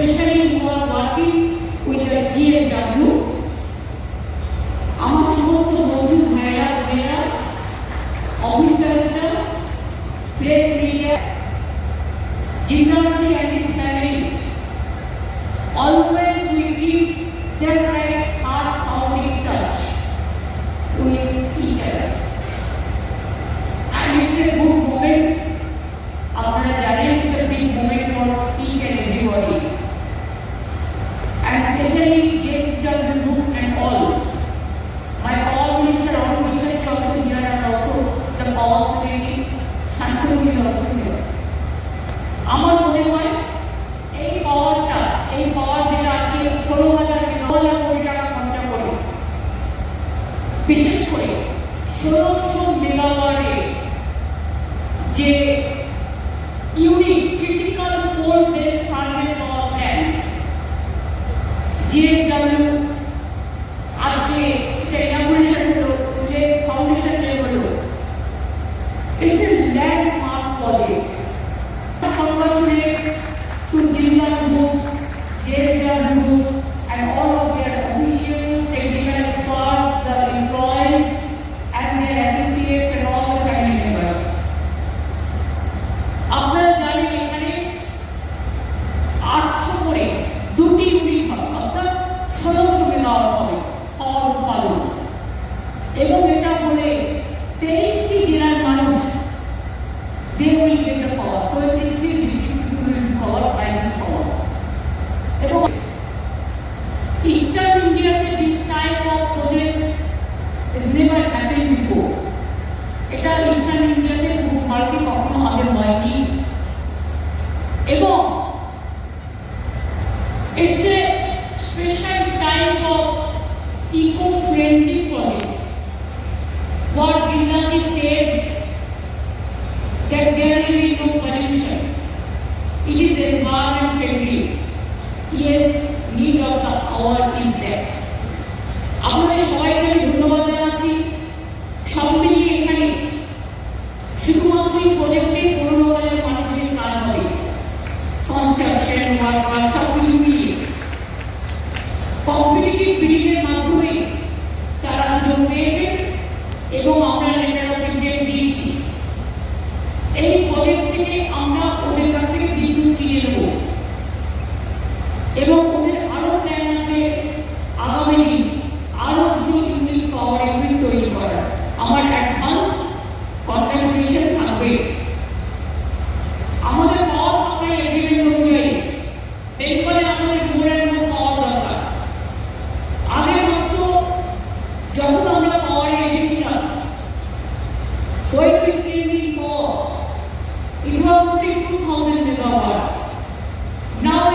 especially who are working with the GSW. আমার সমস্ত বন্ধু ভাইরা বোনেরা অফিসার্সরা প্রেস মিডিয়া জিন্দাবাজি অ্যান্ড ইস ফ্যামিলি অলওয়েজ যে It's a special type of eco-friendly Balaji said that there will be no punishment. It is environment friendly. Yes, need of the hour is that. আমাদের সবাইকে ধন্যবাদ জানাচ্ছি সব মিলিয়ে এখানে শুধুমাত্র এই প্রজেক্টে পুরনো বেলার মানুষের কাজ হবে কনস্ট্রাকশন ওয়ার্ক সব কিছু মিলিয়ে কম্পিটিটিভ বিল্ডিংয়ের মাধ্যমে তারা সুযোগ পেয়েছে এবং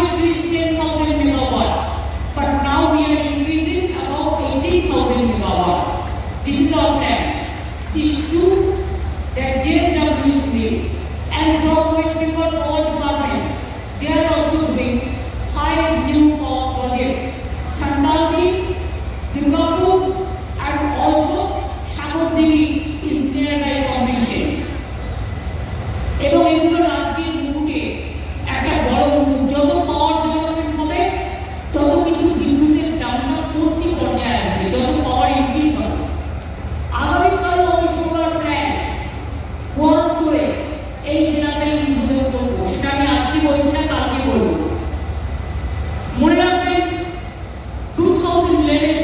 Rampenlicht gehen আজকে বলছি না কালকে বলবো মনে রাখবেন two thousand eleven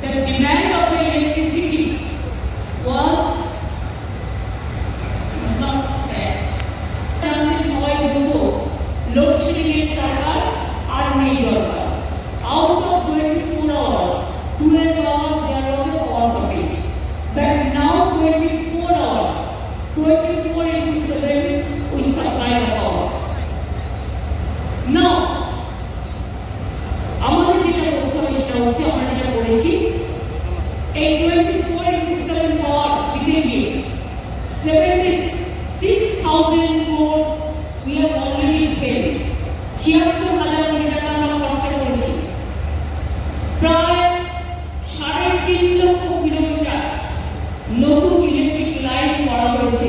the demand of the electricity was সবাই বলবো লোডশেডিংয়ের সরকার আর নেই দরকার out of twenty four hours twelve hour there was power shortage that now twenty four hours twenty four 76,000 crores we have already spent. ছিয়াত্তর হাজার কোটি টাকা আমরা খরচা করেছি প্রায় সাড়ে তিন লক্ষ কিলোমিটার নতুন ইলেকট্রিক লাইন করা হয়েছে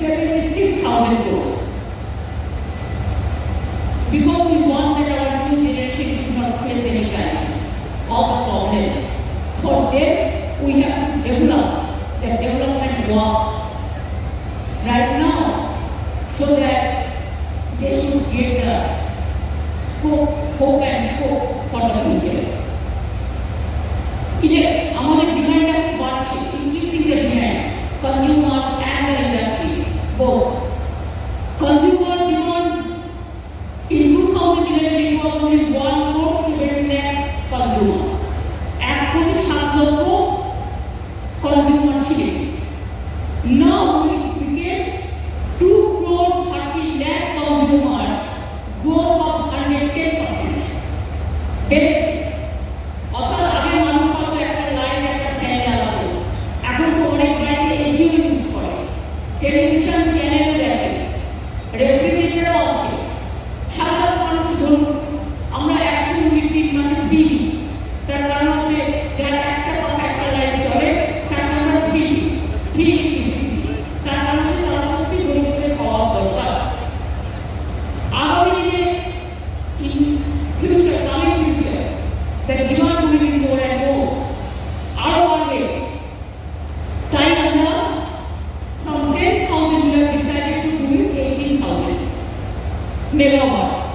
76,000 crores. Because we want that our new generation should not face any crisis or problem. For them, we have to develop the development work right now so that they should get the scope, hope and scope for the future. It is বেড়েছে অর্থাৎ আগে মানুষ হয়তো একটা line একটা fan জ্বালাতো এখন তো অনেক এসিও ইউজ করে। টেলিভিশন চ্যানেলও দেখে। রেফ্রিজারেটরও আছে। সাধারণ মানুষ ধরুন আমরা একশো ইউনিট তিন মাসে ফ্রি দিই। তার কারণ 电话吗